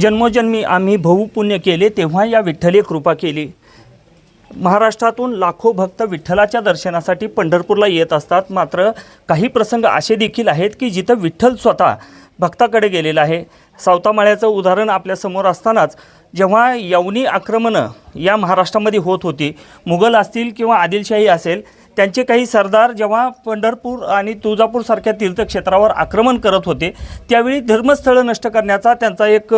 जन्मोजन्मी आम्ही पुण्य केले तेव्हा या विठ्ठले कृपा केली. महाराष्ट्रातून लाखो भक्त विठ्ठलाच्या दर्शनासाठी पंढरपूरला येत असतात. मात्र काही प्रसंग असे देखील आहेत की जिथं विठ्ठल स्वतः भक्ताकडे गेलेला आहे. सावतामाळ्याचं उदाहरण आपल्यासमोर असतानाच जेव्हा यवनी आक्रमणं या महाराष्ट्रामध्ये होत होती मुघल असतील किंवा आदिलशाही असेल त्यांचे काही सरदार जेव्हा पंढरपूर आणि तुळजापूरसारख्या तीर्थक्षेत्रावर आक्रमण करत होते त्यावेळी धर्मस्थळं नष्ट करण्याचा त्यांचा एक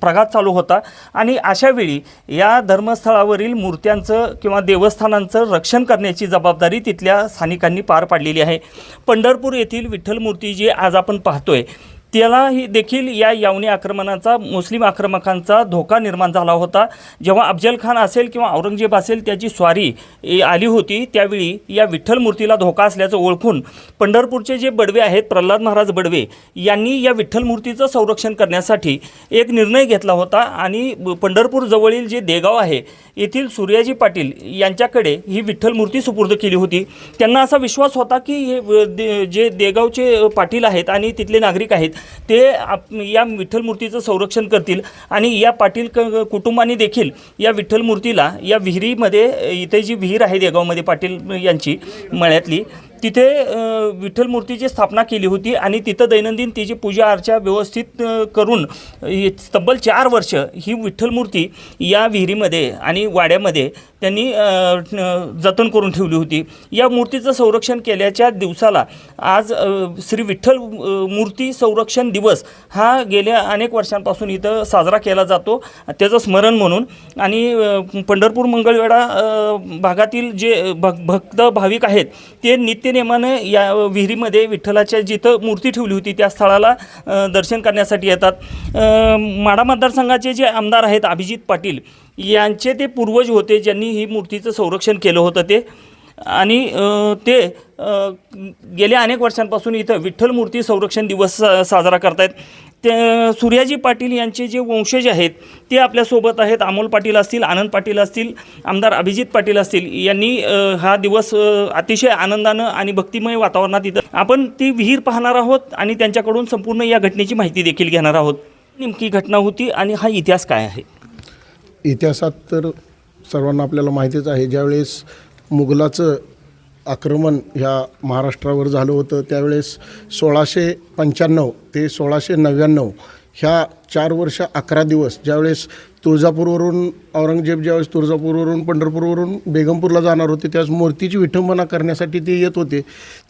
प्रघात चालू होता. आणि अशावेळी या धर्मस्थळावरील मूर्त्यांचं किंवा देवस्थानांचं रक्षण करण्याची जबाबदारी तिथल्या स्थानिकांनी पार पाडलेली आहे. पंढरपूर येथील विठ्ठल मूर्ती जी आज आपण पाहतोय त्यालाही देखील या यावनी आक्रमणाचा मुस्लिम आक्रमकांचा धोका निर्माण झाला होता. जेव्हा अफजल खान असेल किंवा औरंगजेब असेल त्याची स्वारी आली होती त्यावेळी या विठ्ठल मूर्तीला धोका असल्याचं ओळखून पंढरपूरचे जे बडवे आहेत प्रल्हाद महाराज बडवे यांनी या विठ्ठल मूर्तीचं संरक्षण करण्यासाठी एक निर्णय घेतला होता. आणि पंढरपूरजवळील जे देगाव आहे येथील सूर्याजी पाटील यांच्याकडे ही विठ्ठल मूर्ती सुपूर्द केली होती. त्यांना असा विश्वास होता की हे जे देगावचे पाटील आहेत आणि तिथले नागरिक आहेत ते आप या विठ्ठल मूर्तीचं संरक्षण करतील आणि या पाटील क कुटुंबाने देखील या विठ्ठल मूर्तीला या विहिरीमध्ये इथे जी विहीर आहे देगावमध्ये पाटील यांची मळ्यातली तिथे विठ्ठल मूर्तीची स्थापना केली होती आणि तिथं दैनंदिन तिची पूजा अर्चा व्यवस्थित करून तब्बल चार वर्ष ही विठ्ठल मूर्ती या विहिरीमध्ये आणि वाड्यामध्ये त्यांनी जतन करून ठेवली होती. या मूर्तीचं संरक्षण केल्याच्या दिवसाला आज श्री विठ्ठल मूर्ती संरक्षण दिवस हा गेल्या अनेक वर्षांपासून इथं साजरा केला जातो. त्याचं स्मरण म्हणून आणि पंढरपूर मंगळवेढा भागातील जे भक्त भाविक आहेत ते नित्य नित्यनेमानं या विहिरीमध्ये विठ्ठलाच्या जिथं मूर्ती ठेवली होती त्या स्थळाला दर्शन करण्यासाठी येतात. माडा माढा मतदारसंघाचे जे आमदार आहेत अभिजित पाटील यांचे ते पूर्वज होते ज्यांनी ही मूर्तीचं संरक्षण केलं होतं ते. आणि ते गेल्या अनेक वर्षांपासून इथं विठ्ठल मूर्ती संरक्षण दिवस साजरा करतायत. ते सूर्याजी पाटील यांचे जे वंशज आहेत ते आपल्यासोबत आहेत. अमोल पाटील असतील आनंद पाटील असतील आमदार अभिजित पाटील असतील. यांनी हा दिवस अतिशय आनंदानं आणि भक्तिमय वातावरणात इथं आपण ती विहीर पाहणार आहोत आणि त्यांच्याकडून संपूर्ण या घटनेची माहिती देखील घेणार आहोत. नेमकी घटना होती आणि हा इतिहास काय आहे? इतिहासात तर सर्वांना आपल्याला माहितीच आहे ज्यावेळेस मुघलाचं आक्रमण ह्या महाराष्ट्रावर झालं होतं त्यावेळेस सोळाशे पंच्याण्णव ते सोळाशे नव्याण्णव ह्या चार वर्ष अकरा दिवस ज्यावेळेस तुळजापूरवरून औरंगजेब ज्यावेळेस तुळजापूरवरून पंढरपूरवरून बेगमपूरला जाणार होते त्यावेळेस मूर्तीची विठंबना करण्यासाठी ते येत होते.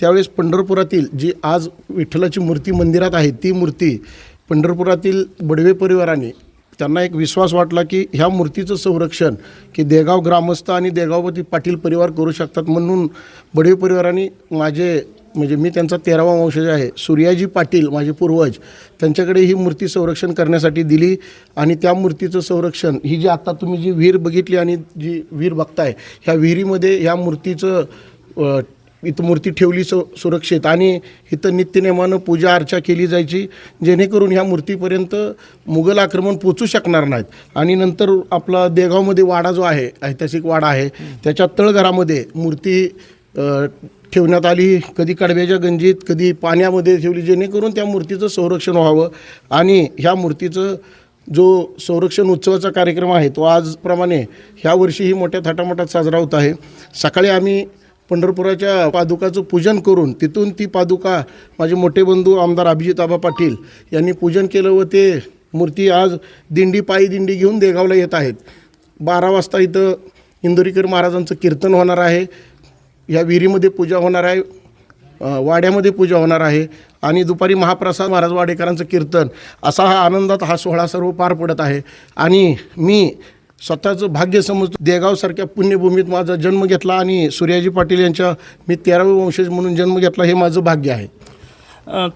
त्यावेळेस पंढरपुरातील जी आज विठ्ठलाची मूर्ती मंदिरात आहे ती मूर्ती पंढरपुरातील बडवे परिवाराने त्यांना एक विश्वास वाटला की ह्या मूर्तीचं संरक्षण की देगाव ग्रामस्थ आणि देगावपती पाटील परिवार करू शकतात म्हणून बडे परिवाराने माझे म्हणजे मी त्यांचा तेरावा वंशज आहे सूर्याजी पाटील माझे पूर्वज त्यांच्याकडे ही मूर्ती संरक्षण करण्यासाठी दिली आणि त्या मूर्तीचं संरक्षण ही जी आत्ता तुम्ही जी विहीर बघितली आणि जी विहीर बघताय ह्या विहिरीमध्ये ह्या मूर्तीचं इथं मूर्ती ठेवली सु सुरक्षित. आणि इथं नित्यनेमानं पूजा अर्चा केली जायची जेणेकरून ह्या मूर्तीपर्यंत मुघल आक्रमण पोचू शकणार नाहीत. आणि नंतर आपला देगावमध्ये वाडा जो आहे ऐतिहासिक वाडा आहे त्याच्या तळघरामध्ये मूर्ती ठेवण्यात आली. कधी कडव्याच्या गंजीत कधी पाण्यामध्ये ठेवली जेणेकरून त्या मूर्तीचं संरक्षण व्हावं. आणि ह्या मूर्तीचं जो संरक्षण उत्सवाचा कार्यक्रम आहे तो आजप्रमाणे ह्या वर्षीही मोठ्या थाटामाटात साजरा होत आहे. सकाळी आम्ही पंढरपुराच्या पादुकाचं पूजन करून तिथून ती पादुका माझे मोठे बंधू आमदार अभिजित आबा पाटील यांनी पूजन केलं व ते मूर्ती आज दिंडी पायी दिंडी घेऊन देगावला येत आहेत. बारा वाजता इथं इंदोरीकर महाराजांचं कीर्तन होणार आहे. या विहिरीमध्ये पूजा होणार आहे. वाड्यामध्ये पूजा होणार आहे. आणि दुपारी महाप्रसाद महाराज वाडेकरांचं कीर्तन असा हा आनंदात हा सोहळा सर्व पार पडत आहे. आणि मी स्वतःचं भाग्य समजतो. देगावसारख्या पुण्यभूमीत माझा जन्म घेतला आणि सूर्याजी पाटील यांच्या मी तेरावे वंशज म्हणून जन्म घेतला हे माझं भाग्य आहे.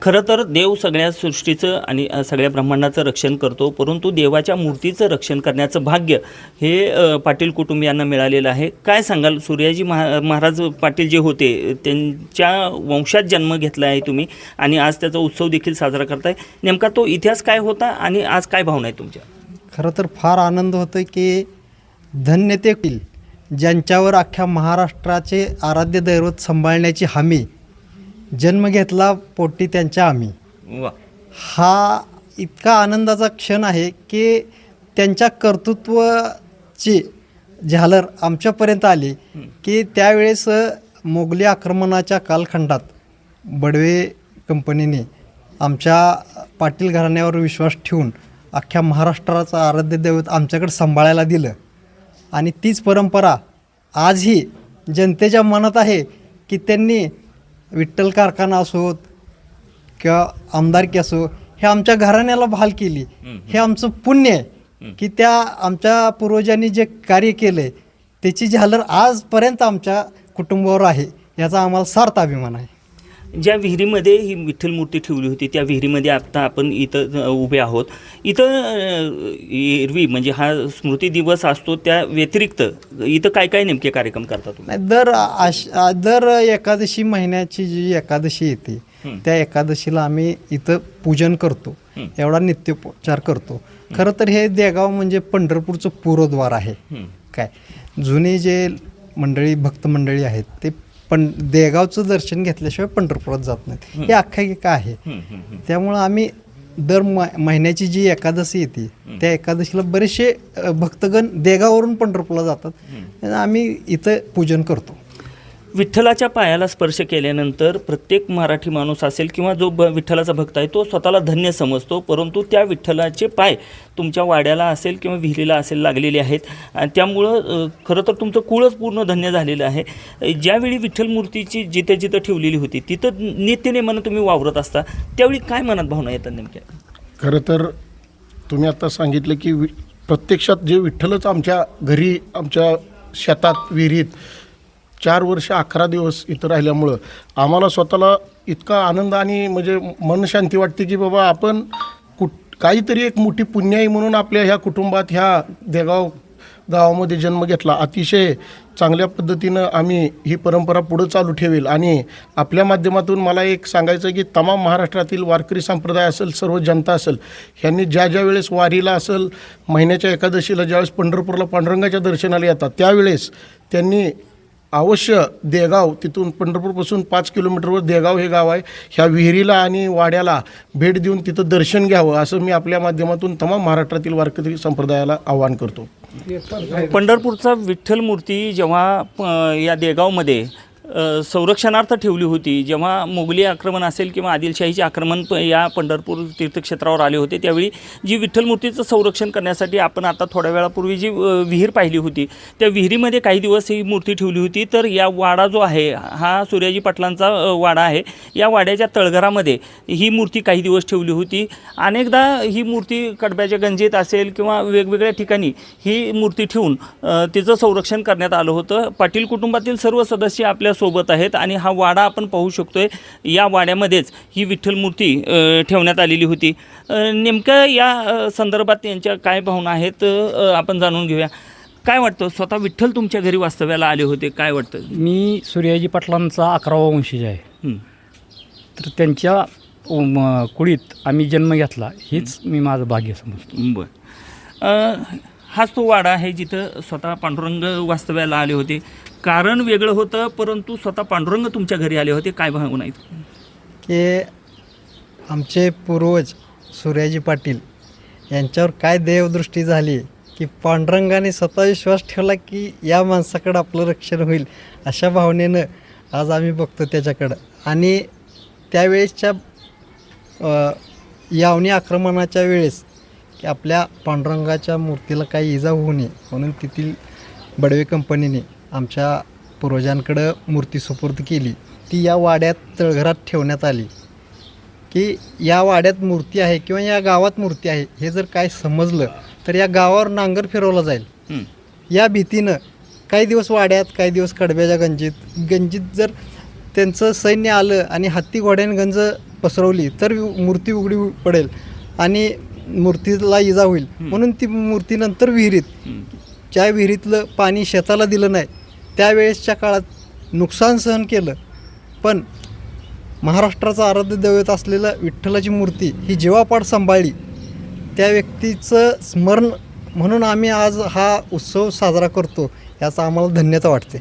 खरं तर देव सगळ्या सृष्टीचं आणि सगळ्या ब्रह्मांडाचं रक्षण करतो परंतु देवाच्या मूर्तीचं रक्षण करण्याचं भाग्य हे पाटील कुटुंबियांना मिळालेलं आहे. काय सांगाल? सूर्याजी महा महाराज पाटील जे होते त्यांच्या वंशात जन्म घेतला आहे तुम्ही आणि आज त्याचा उत्सव देखील साजरा करताय. नेमका तो इतिहास काय होता आणि आज काय भावना आहे तुमच्या? खरं तर फार आनंद होतो की धन्य ते ज्यांच्यावर अख्ख्या महाराष्ट्राचे आराध्य दैवत सांभाळण्याची हमी जन्म घेतला पोटी त्यांच्या आम्ही हा इतका आनंदाचा क्षण आहे की त्यांच्या कर्तृत्वाची झालर आमच्यापर्यंत आली की त्यावेळेस मोगली आक्रमणाच्या कालखंडात बडवे कंपनीने आमच्या पाटील घराण्यावर विश्वास ठेवून अख्ख्या महाराष्ट्राचं आराध्य दैवत आमच्याकडे सांभाळायला दिलं. आणि तीच परंपरा आजही जनतेच्या मनात आहे की त्यांनी विठ्ठल कारखाना असोत किंवा आमदारकी असो हे आमच्या घराण्याला बहाल केली. हे आमचं पुण्य आहे की त्या आमच्या पूर्वजांनी जे कार्य केलं त्याची झालर आजपर्यंत आमच्या कुटुंबावर आहे याचा आम्हाला सार्थ अभिमान आहे. ज्या विहिरीमध्ये ही विठ्ठल मूर्ती ठेवली होती त्या विहिरीमध्ये आता आपण इथं उभे आहोत इथं एरवी म्हणजे हा स्मृती दिवस असतो त्या व्यतिरिक्त इथं काय काय नेमके कार्यक्रम करता तुम्ही नाही दर आश दर एकादशी महिन्याची जी एकादशी येते. त्या एकादशीला आम्ही इथं पूजन करतो. एवढा नित्योपचार करतो खरं तर हे देगाव म्हणजे पंढरपूरचं पूर्वद्वार आहे. काय जुनी जे मंडळी भक्त मंडळी आहेत ते पण देगावचं दर्शन घेतल्याशिवाय पंढरपुरात जात नाहीत. हे. आख्यायिका आहे. त्यामुळं आम्ही दर म महिन्याची जी एकादशी येते त्या एकादशीला बरेचसे भक्तगण देगावरून पंढरपूरला जातात. आम्ही इथं पूजन करतो. विठ्ठलाच्या पायाला स्पर्श केल्यानंतर प्रत्येक मराठी माणूस असेल किंवा जो ब विठ्ठलाचा भक्त आहे तो स्वतःला धन्य समजतो. परंतु त्या विठ्ठलाचे पाय तुमच्या वाड्याला असेल किंवा विहिरीला असेल लागलेले आहेत. आणि त्यामुळं खरं तर तुमचं कुळच पूर्ण धन्य झालेलं आहे. ज्यावेळी विठ्ठल मूर्तीची जिथं जिथं ठेवलेली होती तिथं नित्यनेमानं तुम्ही वावरत असता. त्यावेळी काय मनात भावना येतात नेमक्या? खरं तर तुम्ही आता सांगितलं की वि प्रत्यक्षात जे विठ्ठलच आमच्या घरी आमच्या शेतात विहिरीत चार वर्ष अकरा दिवस इथं राहिल्यामुळं आम्हाला स्वतःला इतका आनंद आणि म्हणजे मनशांती वाटते की बाबा आपण कुठ काहीतरी एक मोठी पुण्याई म्हणून आपल्या ह्या कुटुंबात ह्या देगाव गावामध्ये जन्म घेतला. अतिशय चांगल्या पद्धतीनं आम्ही ही परंपरा पुढं चालू ठेवेल. आणि आपल्या माध्यमातून मला एक सांगायचं आहे की तमाम महाराष्ट्रातील वारकरी संप्रदाय असेल सर्व जनता असेल ह्यांनी ज्या ज्या वेळेस वारीला असेल महिन्याच्या एकादशीला ज्यावेळेस पंढरपूरला पांडुरंगाच्या दर्शनाला येतात त्यावेळेस त्यांनी अवश्य देगाव तिथून पंढरपूरपासून पाच किलोमीटरवर देगाव हे गाव आहे. ह्या विहिरीला आणि वाड्याला भेट देऊन तिथं दर्शन घ्यावं असं मी आपल्या माध्यमातून तमाम महाराष्ट्रातील वारकरी संप्रदायाला आवाहन करतो. पंढरपूरचा विठ्ठल मूर्ती जेव्हा या देगावमध्ये संरक्षणार्थ ठेवली होती. जेव्हा मोगली आक्रमण असेल किंवा आदिलशाहीचे आक्रमण प- या पंढरपूर तीर्थक्षेत्रावर आले होते त्यावेळी जी विठ्ठल मूर्तीचं संरक्षण करण्यासाठी आपण आता थोड्या वेळापूर्वी जी विहीर पाहिली होती त्या विहिरीमध्ये काही दिवस ही मूर्ती ठेवली होती. तर या वाडा जो आहे हा सूर्याजी पाटलांचा वाडा आहे. या वाड्याच्या तळघरामध्ये ही मूर्ती काही दिवस ठेवली होती. अनेकदा ही मूर्ती कडब्याच्या गंजेत असेल किंवा वेगवेगळ्या ठिकाणी ही मूर्ती ठेवून तिचं संरक्षण करण्यात आलं होतं. पाटील कुटुंबातील सर्व सदस्य आपल्या सोबत आहेत आणि हा वाडा आपण पाहू शकतोय. या वाड्यामध्येच ही विठ्ठल मूर्ती ठेवण्यात आलेली होती. नेमकं या संदर्भात त्यांच्या काय भावना आहेत आपण जाणून घेऊया. काय वाटतं? स्वतः विठ्ठल तुमच्या घरी वास्तव्याला आले होते काय वाटतं? मी सूर्याजी पाटलांचा अकरावा वंशज आहे. तर त्यांच्या कुळीत आम्ही जन्म घेतला हेच मी माझं भाग्य समजतो. बर. हाच तो वाडा आहे जिथं स्वतः पांडुरंग वास्तव्याला आले होते. कारण वेगळं होतं परंतु स्वतः पांडुरंग तुमच्या घरी आले होते काय भावना नाहीत की आमचे पूर्वज सूर्याजी पाटील यांच्यावर काय देवदृष्टी झाली की पांडुरंगाने स्वतः विश्वास ठेवला की या माणसाकडं आपलं रक्षण होईल अशा भावनेनं आज आम्ही बघतो त्याच्याकडं. आणि त्यावेळेसच्या यावनी आक्रमणाच्या वेळेस की आपल्या पांडुरंगाच्या मूर्तीला काही इजा होऊ नये म्हणून तेथील बडवे कंपनीने आमच्या पूर्वजांकडं मूर्ती सुपूर्द केली. ती या वाड्यात तळघरात ठेवण्यात आली. की या वाड्यात मूर्ती आहे किंवा या गावात मूर्ती आहे हे जर काय समजलं तर या गावावर नांगर फिरवला जाईल. या भीतीनं काही दिवस वाड्यात काही दिवस कडब्याच्या गंजीत गंजीत जर त्यांचं सैन्य आलं आणि हत्ती घोड्याने गंज पसरवली तर मूर्ती उघडी पडेल आणि मूर्तीला इजा होईल. म्हणून ती मूर्ती नंतर विहिरीत. ज्या विहिरीतलं पाणी शेताला दिलं नाही त्यावेळेसच्या काळात नुकसान सहन केलं. पण महाराष्ट्राचा आराध्य दैवत असलेलं विठ्ठलाची मूर्ती ही जीवापाड सांभाळली. त्या व्यक्तीचं स्मरण म्हणून आम्ही आज हा उत्सव साजरा करतो याचा आम्हाला धन्यता वाटते.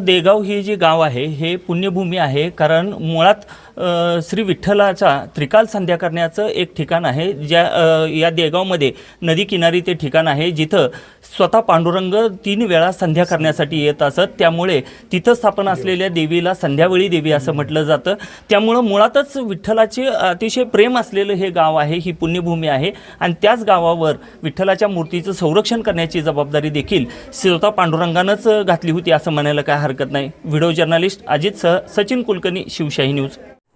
देगाव हे जे गाव आहे हे पुण्यभूमी आहे कारण मुळात श्री विठ्ठलाचा त्रिकाल संध्या करण्याचं एक ठिकाण आहे ज्या या देगावमध्ये नदी किनारी ते ठिकाण आहे जिथं स्वतः पांडुरंग तीन वेळा संध्या करण्यासाठी येत असत. त्यामुळे तिथं स्थापन असलेल्या देवीला संध्यावेळी देवी असं म्हटलं जातं. त्यामुळं मुळातच विठ्ठलाचे अतिशय प्रेम असलेलं हे गाव आहे ही पुण्यभूमी आहे. आणि त्याच गावावर विठ्ठलाच्या मूर्तीचं संरक्षण करण्याची जबाबदारी देखील स्वतः पांडुरंगानंच घातली होती असं म्हणायला काय हरकत नाही. व्हिडिओ जर्नलिस्ट अजित सह सचिन कुलकर्णी शिवशाही न्यूज.